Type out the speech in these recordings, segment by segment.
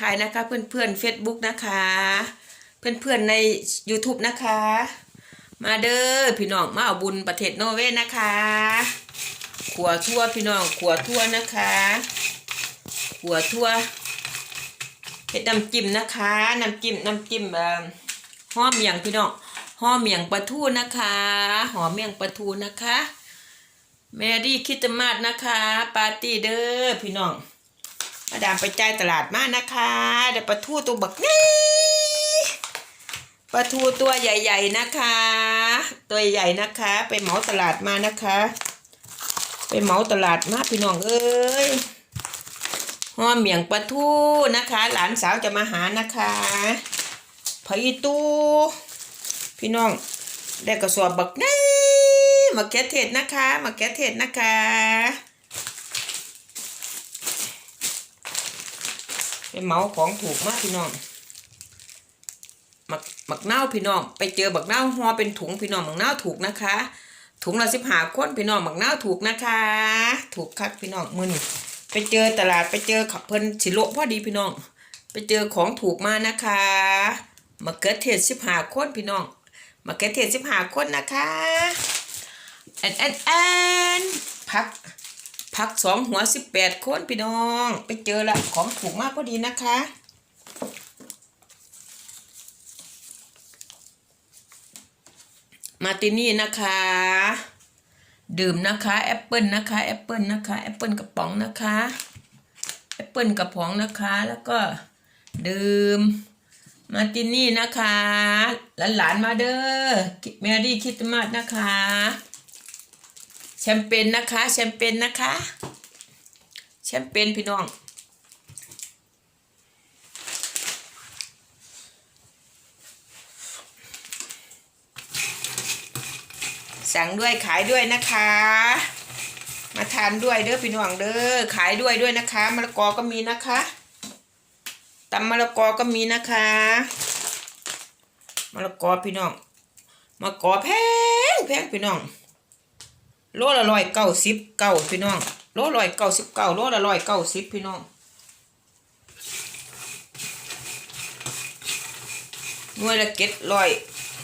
ขายนะคะ เพื่อนเพื่อนเฟซบุ๊กนะคะ เพื่อนเพื่อนใน YouTube นะคะ มาเด้อพี่น้องมาเอาบุญประเทศโนเวนะคะขัวทั่วพี่น้องขัวทั่วนะคะขัวทั่วเห็ดน้ำจิ้มนะคะน้ำจิ้มน้ำจิ้มเอ่อห้อมเมียงพี่น้องห้อมเมียงปลาทูนะคะหอมเมียงปลาทูนะคะแมรี่คิดจะมาดนะคะ ปาร์ตี้เด้อพี่น้อง มาดามไปจ่ายตลาดมานะคะเดี๋ยวปลาทูตัวบักนี่ปลาทูตัวใหญ่ ๆนะคะ ตัวใหญ่นะคะ ไปเหมาตลาดมานะคะ ไปเหมาตลาดมาพี่น้องเอ้ยห่อเมียงปลาทูนะคะ หลานสาวจะมาหานะคะพออีตูพี่น้องได้กระสอบบักนี่มาแกะเทศนะคะมาแกะเทศนะคะ ไปเมาของถูกมากพี่น้องหมักหมักเน่าพี่น้อง ไปเจอบักเน่าห่อเป็นถุงพี่น้องหมักเน่าถูกนะคะ ถุงละสิบห้าคนพี่น้องหมักเน่าถูกนะคะ ถูกคัดพี่น้องมือนี่ไปเจอตลาดไปเจอขับเพิ่นสิโลพอดีพี่น้อง ไปเจอของถูกมานะคะมะเขือเทศสิบห้าคนพี่น้องมะเขือเทศสิบห้าคนนะคะแอนแอนแอนพัก พักสองหัวสิบแปดคนพี่น้อง ไปเจอละของถูกมากพอดีนะคะ มาตินี่นะคะ ดื่มนะคะแอปเปิลนะคะแอปเปิลนะคะแอปเปิลกระป๋องนะคะแอปเปิลกระป๋องนะคะแล้วก็ดื่มมาตินี่นะคะ หลานๆมาเด้อแมรี่คิดมาสนะคะ แชมเปญนะคะ แชมเปญนะคะ แชมเปญพี่น้อง สั่งด้วยขายด้วยนะคะ มาทานด้วยเด้อพี่น้องเด้อขายด้วยด้วยนะคะมะละกอก็มีนะคะตำมะละกอก็มีนะคะมะละกอพี่น้องมะละกอแพงแพงพี่น้อง โลละร้อยเก้าสิบเก้าพี่น้อง โลร้อยเก้าสิบเก้าโลละร้อยเก้าสิบพี่น้องหน่วยละเก็ดร้อย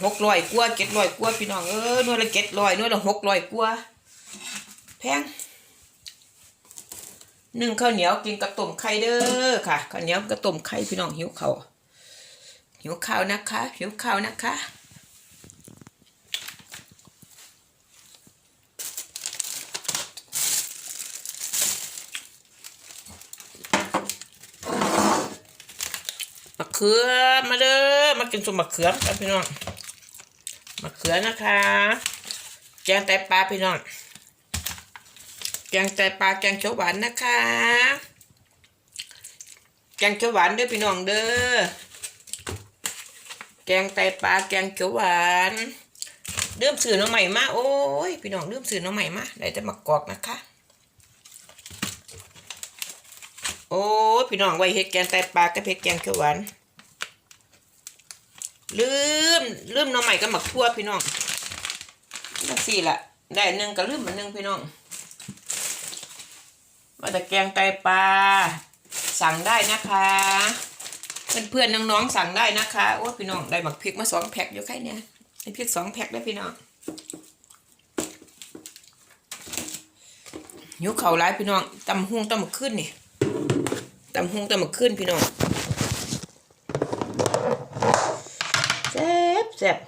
หกร้อยกว่าเก็ดร้อยกว่าพี่น้องเออหน่วยละเก็ดร้อยหน่วยละหกร้อยกว่าแพงนึ่งข้าวเหนียวกินกับต้มไข่เด้อค่ะข้าวเหนียวกับต้มไข่พี่น้องหิวข้าวหิวข้าวนะคะหิวข้าวนะคะ เขือมาเด้อมากินสมมะเขือกันพี่น้องมะเขือนะคะ แกงไตปลาพี่น้อง แกงไตปลาแกงเขียวหวานนะคะ แกงเขียวหวานเด้อพี่น้องเด้อแกงไตปลาแกงเขียวหวานเริ่มสื่อน้องใหม่มาโอ้ยพี่น้องเริ่มสื่อน้องใหม่มาได้แต่มะกอกนะคะ โอ้พี่น้องไว้เฮ็ดแกงไตปลากับเฮ็ดแกงเขียวหวาน ลืมลืมน้องใหม่กับหมักทั่วพี่น้องนั่นสิล่ะได้หนึ่งก็ลืมอันหนึ่งพี่น้อง มาแต่แกงไตปลาสั่งได้นะคะ เพื่อนๆน้องๆสั่งได้นะคะโอ้พี่น้องได้หมักพริกมาสองแพ็คอยู่แค่เนี้ยได้พริกสองแพ็คได้พี่น้องหิวเข่าวร้ายพี่น้องตำหุ่งตำหมึกขึ้นนี่ตำหงตำหมาขึ้นพี่น้องแซ่บแซ่บ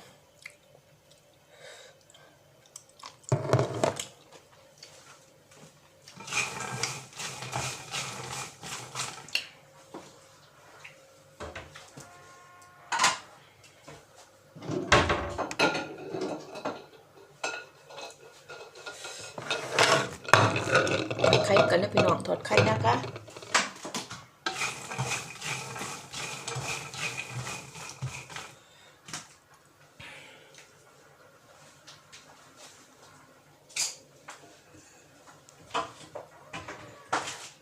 ไข่กันนะพี่น้องทอดไข่นะคะ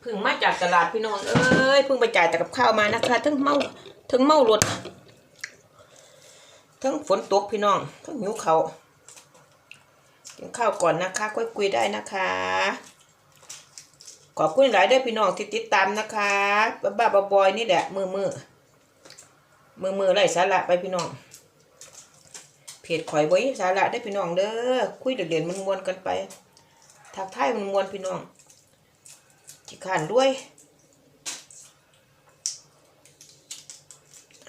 เพิ่งมาจาก ตลาดพี่น้องเอ้ยเพิ่งไปจ่ายแต่กับข้าวมานะคะทั้งเมาทั้งเมารถทั้งฝนตกพี่น้องทั้งหิวเขากินข้าวก่อนนะคะค่อยคุยได้นะคะ ขอบคุณหลายเด้พี่น้องที่ติดตามนะคะบ้าบ้าบอยนี่แหละมือมือมือมือไรสาระไปพี่น้องเพจข่อยไว้สาระได้พี่น้องเด้อคุยเด็ดเด่นๆมันมวนกันไปทักทายมันมวนพี่น้อง ขี้ขานด้วย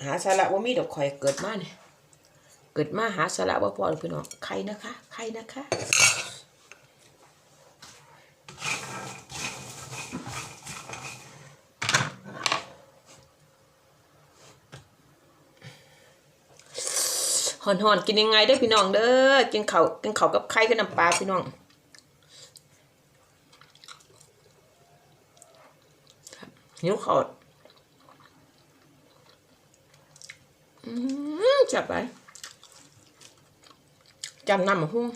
หาสาระว่ามีดอกข่อยเกิดมาเนี่ยเกิดมาหาสาระว่าพอเลยพี่น้องใครนะคะใครนะคะหอนๆกินยังไงเด้อพี่น้องเด้อกินเขากินเขากับไข่กับน้ำปลาพี่น้องครับ หิวข้าวอืมจับไปจำนำมาหุ้ง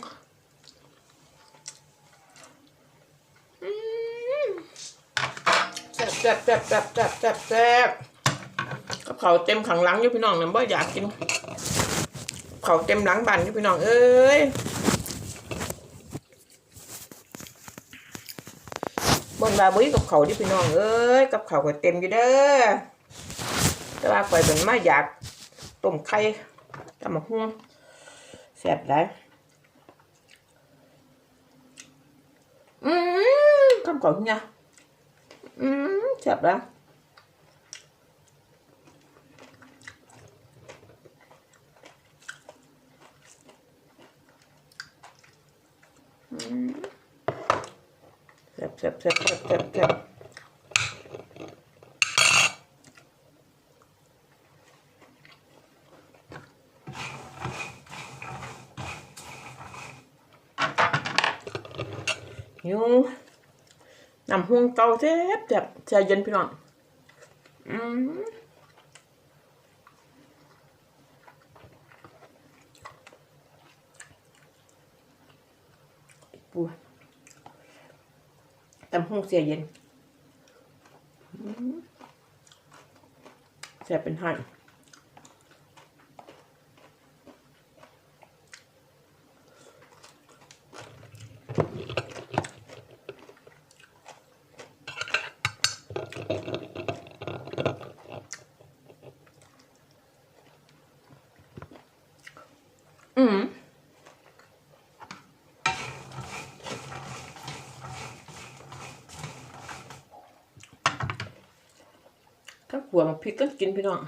อืมแซ่บแซ่บแซ่บแซ่บแซ่บแซ่บกับเขาเต็มขังหลังอยู่พี่น้องเนี่ยบ่อยากกินเขาเต็มหลังบันอยู่พี่น้องเอ้ย นบาบุ้ยกับเขาวดิพี่น้องเอ้ยกับเขาก็เต็มอยู่เด้อแต่ว่าข่อยเป็นมาอยากต้มไข่ตำมะฮุ่งแซ่บได้อืมคำก่อนเนี่ยอืมแซ่บได้วอืม ซ่บแซ่บแซ่บแซ่บแซ่บแซ่บหิวน้ำห่วงเก่าแซ่บแซ่บใจเย็นพี่น้องอืมปู ตำห่งเสียเย็นอืมแซ่บเป็นหั่น ขัวมาพริกก็กินพี่น้อง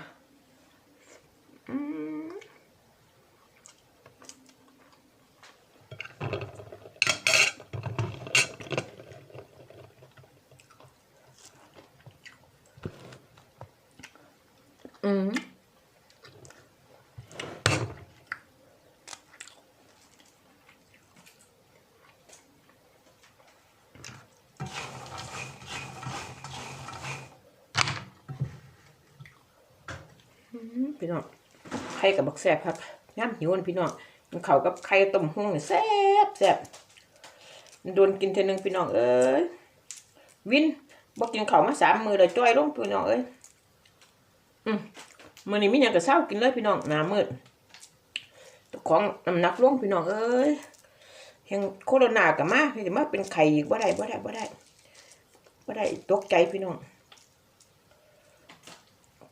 พี่น้องไข่กับบักแซ่บครับย่ำหิวนพี่น้องมันเข้ากับไข่ต้มหุ่งเนี่ยแซ่บแซ่บโดนกินเทนึงพี่น้องเอ้ยวินบอกกินเข้ามาสามมือเลยจ้อยลงพี่น้องเอ้ยอืมมือนี้มีหยังกับเศร้ากินเลยพี่น้องหน้ามืดของน้ำหนักลงพี่น้องเอ้ยแห่งโคโรนากับมาพี่มาเป็นไข่อีกบ่ได้บ่ได้บ่ได้บ่ได้ตกใจพี่น้อง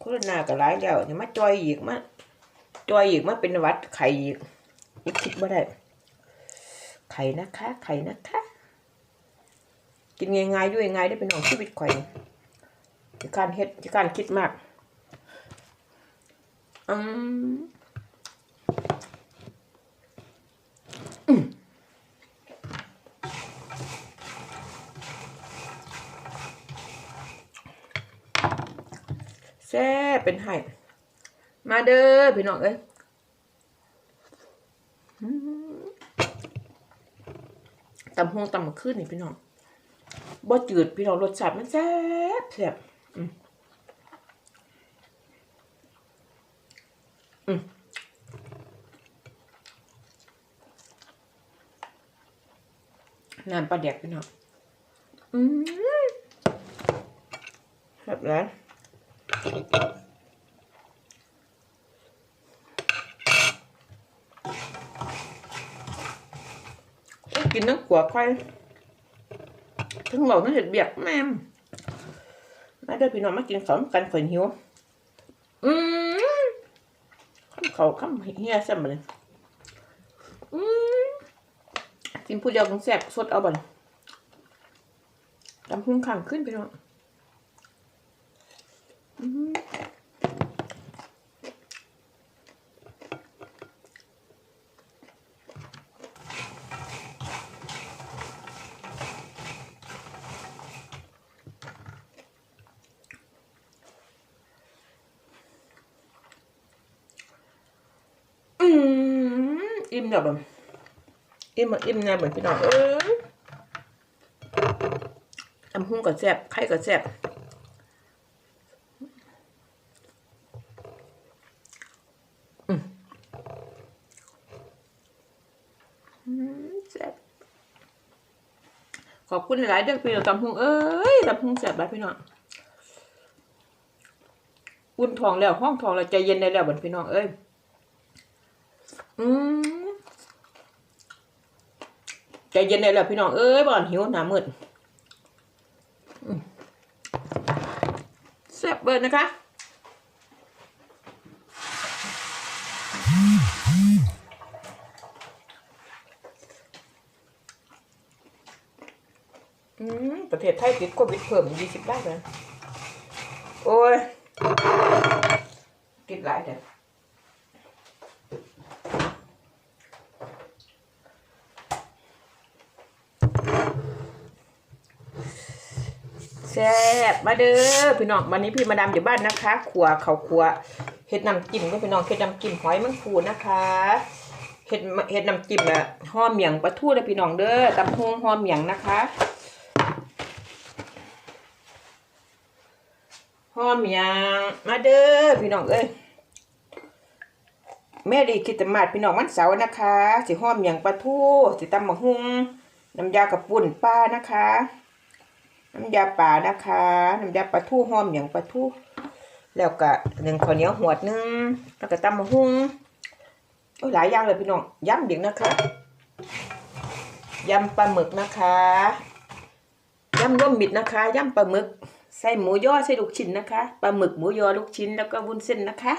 โคโรนาก็ร้ายแล้วจะมาจอยอีกมาจอยอีกมาเป็นวัดไข่อีกอีกคิดว่าได้ ไข่นะคะ ไข่นะคะ กินง่ายๆด้วยง่ายได้เป็นของชีวิตข่อยจะการเฮ็ดจะการคิดมากอืม แซ่บเป็นไห้มาเด้อพี่น้องเอ้ยตำหงตำมะขึ้นนี่พี่น้องบ่จืดพี่น้องรสชาติมันแซ่บแซ่บอืมอืมน้ำปลาแดกพี่น้องอืมแบบนั้น กินน้ำขัวไข่ถึงบอกนั่นเห็ดเบียกแม่มมาเด้อพี่น้องมากินข้าวกันข่อยหิว อืมข้ามเขาข้ามเฮียแซ่บมาเลยอืมกินผู้เดียวคงแซ่บสดเอาบ่เลยตำพุ่งขังขึ้นไปเนาะอืม อืมอิ่มแบบอิ่มอะอิ่มแน่เหมือนพี่น้องเอ้ยตำพุ่งกับแซ่บไข่กับแซ่บอืมอืมแซ่บขอบ คุณหลายๆเดือพี่น้องตำพุงเอ้ยตำพุงแซ่บหลายพี่น้องอุ่นทองแล้วห้องทองแล้วใจเย็นได้แล้วบัดพี่น้องเอ้ยอืมใจเย็นได้แล้วพี่น้องเอ้ยบ่อนหิวหนามืดแซ่บเบิร์นนะคะ ประเทศไทยติดโควิดเพิ่มยี่สิบได้เลยโอ้ย ติดหลายเด้อแซ่บมาเด้อพี่น้องวันนี้พี่มาดามอยู่บ้านนะคะขัวเขาขัวเห็ดน้ำจิ้มก็พี่น้องเห็ดน้ำจิ้มหอยมังคูนะคะเห็ดเห็ดน้ำจิ้มอะห่อเมียงปลาทูนะพี่น้องเด้อตำฮงห่อเมียงนะคะ อมียงมาเด้อพี่น้องเอ้ยแม่ดีคิดจะมาดพี่น้องวันเสาร์นะคะ สิห่อมียงปลาทูสิตำมะฮุงน้ำยากระปุ่นป้านะคะ น้ำยาป่านะคะ น้ำยาปลาทูหอมอย่างปลาทูแล้วก็หนึ่งข้าวเหนียวหัวหนึ่งแล้วก็ตำมะฮุ่งโอ้หลายอย่างเลยพี่น้องยำเด็กนะคะยำปลาหมึกนะคะยำร่มมิดนะคะยำปลาหมึก ใส่หมูยอใส่ลูกชิ้นนะคะปลาหมึกหมูยอลูกชิ้นแล้วก็วุ้นเส้นนะคะ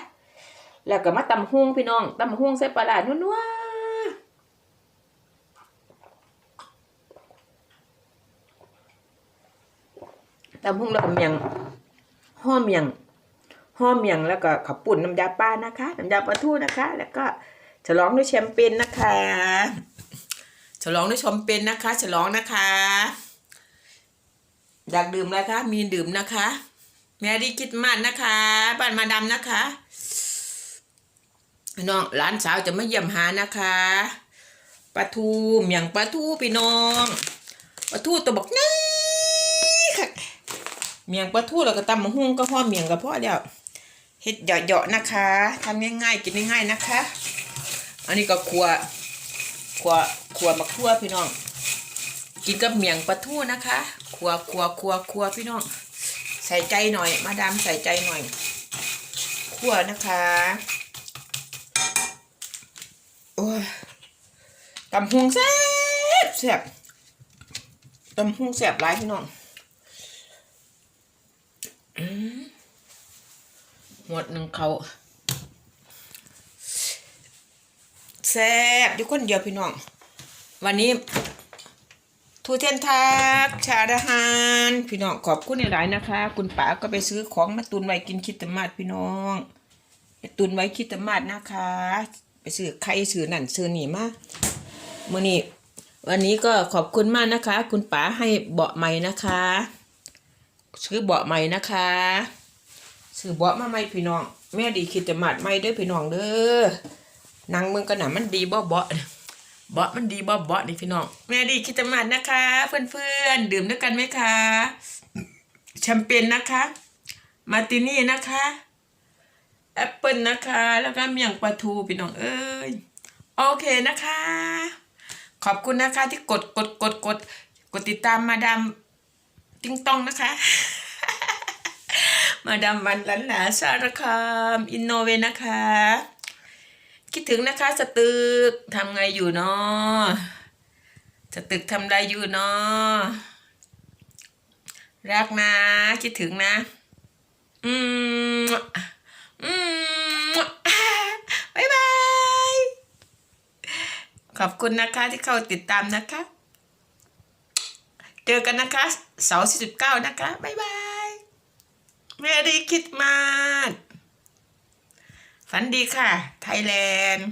แล้วก็มาตำฮุ่งพี่น้องตำฮุ่งใส่ปลาหลาดนัวๆตำหุ่งแล้วก็เมียงห่อเมียงห่อเมียงแล้วก็ขับปุ่นน้ำยาปลานะคะ น้ำยาปลาทูนะคะ แล้วก็ฉลองด้วยแชมเปญนะคะ ฉลองด้วยแชมเปญนะคะ ฉลองนะคะ อยากดื่มอะไรคะ มีดื่มนะคะ แมรี่คิดมันนะคะบ้านมาดำนะคะพี่น้องหลานสาวจะมาเยี่ยมหานะคะปลาทูเมียงปลาทูพี่น้องปลาทูตัวบอกนี่ค่ะเมียงปลาทูแล้วก็ตำมะฮุ่งก็พ่อเมียงก็พ่อแล้วเฮ็ดเหยาะๆนะคะทำง่ายๆกินง่ายๆนะคะ อันนี้ก็ขัวขัวขัวมะขั่วพี่น้อง กินกับเมียงปลาทูนะคะ ขัวขัวขัวขัวพี่น้อง ใส่ใจหน่อย มาดามใส่ใจหน่อยขัวนะคะโอ้ยตำฮุงแซ่บแซ่บตำฮุงแซ่บหลายพี่น้องหมดหนึ่งเขาแซ่บอยู่คนเดียวพี่น้อง วันนี้ ทูเทนทักชาดาหารพี่น้องขอบคุณหลายนะคะ คุณป๋าก็ไปซื้อของมาตุนไว้กินคิดตมาดพี่น้องไปตุนไว้คิดตมาดนะคะ ไปซื้อไข่ซื้อนั่นซื้อนี่มาเมื่อนี้วันนี้ก็ขอบคุณมากนะคะ คุณป๋าให้เบาะใหม่นะคะ ซื้อเบาะใหม่นะคะซื้อเบาะมาใหม่พี่น้อง แม่ดีคิดจะมัดใหม่เด้อพี่น้องเด้อนังมึงกันหนามันดีบ่เบาะ บาะมันดีบ่เบาะนี่พี่น้องแม่ดีคิดจะมัดนะคะ เพื่อนๆดื่มด้วยกันไหมคะแชมเปญนะคะ มาร์ตินี่นะคะแอปเปิลนะคะ แล้วก็เมี่ยงปลาทูพี่น้องเอ้ยโอเคนะคะ ขอบคุณนะคะที่กดกดกดกดกดติดตามมาดามติ้งต้องนะคะ มาดามวันลันหลาสารคามอินโนเวนะคะ คิดถึงนะคะสตึกทำไงอยู่เนาะสตึกทำไรอยู่เนาะรักนะ คิดถึงนะ อืม อืมบายบาย ขอบคุณนะคะที่เข้าติดตามนะคะ เจอกันนะคะเสาร์ที่สิบเก้านะคะบายบายเมรีคิดมาส ฝันดีค่ะ ไทยแลนด์